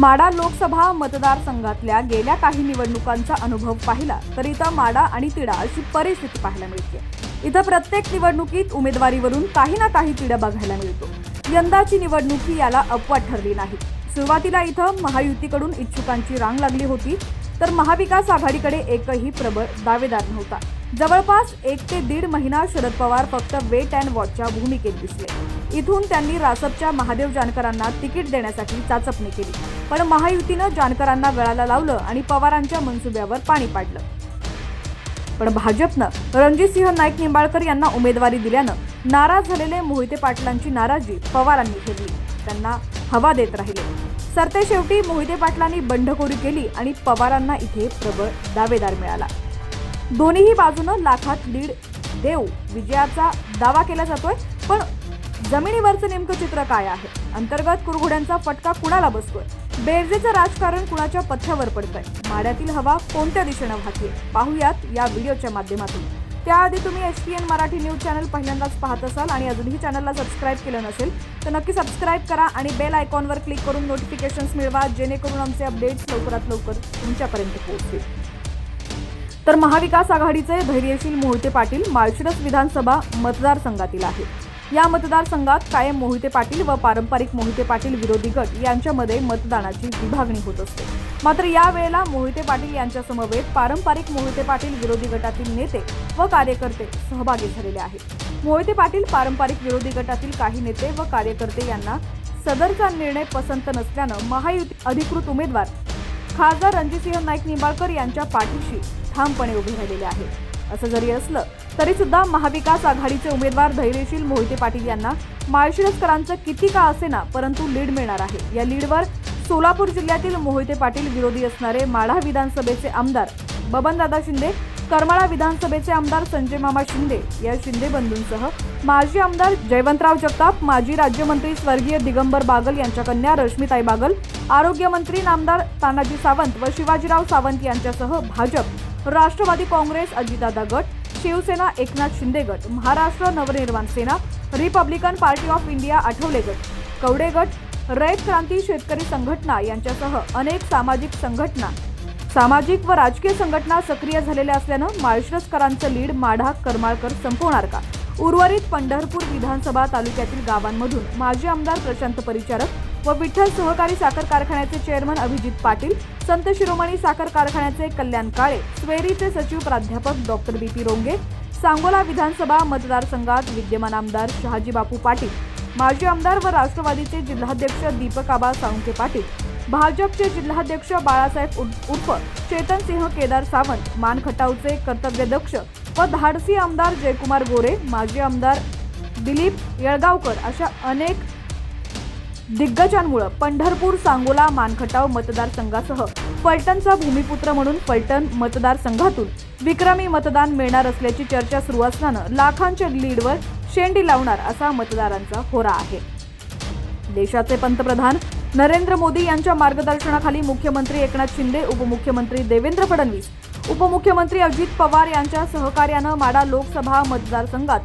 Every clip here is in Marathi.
माडा लोकसभा मतदारसंघातल्या गेल्या काही निवडणुकांचा अनुभव पाहिला तर इथं माडा आणि तिडा अशी परिस्थिती पाहायला मिळते. इथं प्रत्येक निवडणुकीत उमेदवारीवरून काही ना काही तिडा बघायला मिळतो. यंदाची निवडणूक ही याला अपवाद ठरली नाही. सुरुवातीला इथं महायुतीकडून इच्छुकांची रांग लागली होती तर महाविकास आघाडीकडे एकही प्रबळ दावेदार नव्हता. जवळपास एक ते दीड महिना शरद पवार फक्त वेट अँड वॉचच्या भूमिकेत दिसले. इथून त्यांनी रासपच्या महादेव जानकरांना तिकीट देण्यासाठी चाचपणी केली. पण महायुतीनं जानकरांना गळाला लावलं आणि पवारांच्या मनसुब्यावर पाणी पाडलं. पण भाजपनं रणजितसिंह नाईक निंबाळकर यांना उमेदवारी दिल्यानं नाराज झालेले मोहिते पाटलांची नाराजी पवारांनी घेतली. त्यांना हवा देत राहिले. सरते शेवटी मोहिते पाटलांनी बंडखोरी केली आणि पवारांना इथे प्रबळ दावेदार मिळाला. दोन्हीही बाजूनं लाखात लीड देऊ विजयाचा दावा केला जातोय पण जमिनीवरचं नेमकं चित्र काय आहे? अंतर्गत कुरघोड्यांचा फटका कुणाला बसतोय? बेरजेचं राजकारण कुणाच्या पथ्यावर पडतंय? माड्यातील हवा कोणत्या दिशेनं वाहतीये? पाहूयात या व्हिडिओच्या माध्यमातून. त्याआधी तुम्ही H P N Marathi news channel पहिल्यांदाच पाहत असाल आणि अजूनही चॅनलला सबस्क्राईब केलं नसेल तर नक्की सबस्क्राईब करा आणि बेल आयकॉनवर क्लिक करून नोटिफिकेशन्स मिळवा जेणेकरून आमचे अपडेट्स लवकरात लवकर तुमच्यापर्यंत पोहोचतील. तर महाविकास आघाडीचे धैर्यशील मोहिते पाटील माळशिरस विधानसभा मतदारसंघातील आहेत. या मतदारसंघात कायम मोहिते पाटील व पारंपरिक मोहिते पाटील विरोधी गट यांच्यामध्ये मतदानाची विभागणी होत असते. मात्र या वेळेला मोहिते पाटील यांच्यासमवेत पारंपरिक मोहिते पाटील विरोधी गटातील नेते व कार्यकर्ते सहभागी झालेले आहेत. मोहिते पाटील पारंपरिक विरोधी गटातील काही नेते व कार्यकर्ते यांना सदरचा निर्णय पसंत नसल्यानं महायुती अधिकृत उमेदवार खासदार रणजितसिंह नाईक निंबाळकर यांच्या पाठीशी ठामपणे उभे राहिलेले आहेत. असं जरी असलं तरी सुद्धा महाविकास आघाडीचे उमेदवार धैर्यशील मोहिते पाटील यांना माळशिरसकरांचं किती का असेना परंतु लीड मिळणार आहे. या लीडवर सोलापूर जिल्ह्यातील मोहिते पाटील विरोधी असणारे माढा विधानसभेचे आमदार बबनदादा शिंदे करमाळा विधानसभेचे आमदार संजय मामा शिंदे या शिंदे बंधूंसह माजी आमदार जयवंतराव जगताप माजी राज्यमंत्री स्वर्गीय दिगंबर बागल यांच्या कन्या रश्मिताई बागल आरोग्यमंत्री नामदार तानाजी सावंत व शिवाजीराव सावंत यांच्यासह भाजप राष्ट्रवादी काँग्रेस अजितदादा गट शिवसेना एकनाथ शिंदे गट Maharashtra Navnirman Sena republican party of India Athawale गट कवडे गट रयत क्रांती शेतकरी संघटना यांच्यासह अनेक सामाजिक संघटना सामाजिक व राजकीय संघटना सक्रिय झालेल्या असल्यानं माळशिरसकरांचं लीड माढा करमाळकर संपवणार का? उर्वरित पंढरपूर विधानसभा तालुक्यातील गावांमधून माजी आमदार प्रशांत परिचारक व विठ्ठल सहकारी साखर कारखान्याचे चेअरमन अभिजित पाटील संत शिरोमणी साखर कारखान्याचे कल्याण काळे स्वेरीचे सचिव प्राध्यापक doctor B P Ronge Sangola विधानसभा मतदारसंघात विद्यमान आमदार शहाजी बापू पाटील माजी आमदार व राष्ट्रवादीचे जिल्हाध्यक्ष दीपक आबा साळुंके पाटील भाजपचे जिल्हाध्यक्ष बाळासाहेब उर्फ- उर्फ चेतनसिंह केदार सावंत मानखटावचे कर्तव्यदक्ष व धाडसी आमदार जयकुमार गोरे माजी आमदार दिलीप येळगावकर अशा अनेक दिग्गजांमुळं पंढरपूर सांगोला मानखटाव मतदारसंघासह फलटणचा भूमिपुत्र म्हणून फलटण मतदारसंघातून विक्रमी मतदान मिळणार असल्याची चर्चा सुरू असल्यानं लाखांच्या लीडवर शेंडी लावणार असा मतदारांचा होरा आहे. देशाचे पंतप्रधान नरेंद्र मोदी यांच्या मार्गदर्शनाखाली मुख्यमंत्री एकनाथ शिंदे उपमुख्यमंत्री देवेंद्र फडणवीस उपमुख्यमंत्री अजित पवार यांच्या सहकार्यानं माडा लोकसभा मतदारसंघात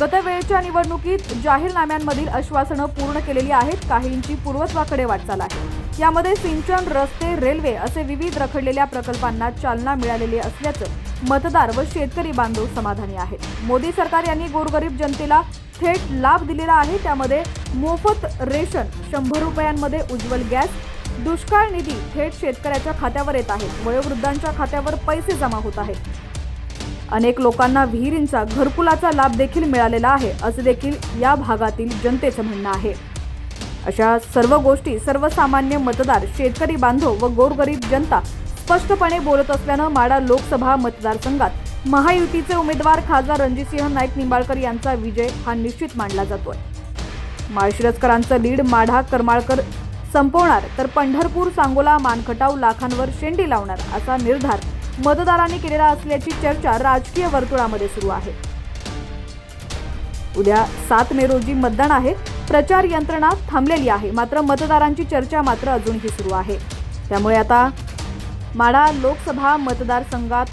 गतवेळच्या निवडणुकीत जाहीरनाम्यांमधील आश्वासनं पूर्ण केलेली आहेत. काहींची पूर्वत्वाकडे वाटचाल आहे. यामध्ये सिंचन रस्ते रेल्वे असे विविध रखडलेल्या प्रकल्पांना चालना मिळालेली असल्याचं मतदार व शेतकरी बांधव समाधानी आहेत. मोदी सरकार यांनी गोरगरीब जनतेला थेट लाभ दिलेला आहे. त्यामध्ये मोफत रेशन शंभर रुपयांमध्ये उज्ज्वल गॅस दुष्काळ निधी थेट शेतकऱ्याच्या खात्यावर येत आहे. वयोवृद्धांच्या खात्यावर पैसे जमा होत आहेत. अनेक लोकांना विहिरींचा घरकुलाचा लाभ देखील मिळालेला आहे असे देखील या भागातील जनतेचं म्हणणं आहे. अशा सर्व गोष्टी सर्वसामान्य मतदार शेतकरी बांधव व गोरगरीब जनता स्पष्टपणे बोलत असल्यानं माडा लोकसभा मतदारसंघात महायुतीचे उमेदवार खासदार रणजितसिंह नाईक निंबाळकर यांचा विजय हा निश्चित मानला जातोय. माळशिरसकरांचं लीड माढा करमाळकर संपवणार तर पंढरपूर सांगोला मानखटाव लाखांवर शेंडी लावणार असा निर्धार मतदारांनी केलेला असल्याची चर्चा राजकीय वर्तुळामध्ये सुरू आहे. उद्या सात मे रोजी मतदान आहे. प्रचार यंत्रणा थांबलेली आहे मात्र मतदारांची चर्चा मात्र अजूनही सुरू आहे. त्यामुळे आता माढा लोकसभा मतदारसंघात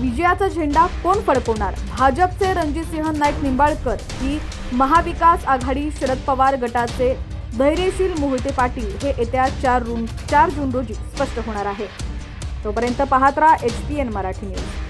विजयाचा झेंडा कोण फडकवणार? भाजपचे रणजितसिंह नाईक निंबाळकर की महाविकास आघाडी शरद पवार गटाचे धैर्यशील मोहिते पाटील हे येत्या चार जून चार जून रोजी स्पष्ट होणार आहे. तोपर्यंत पाहत राहा H P N Marathi news.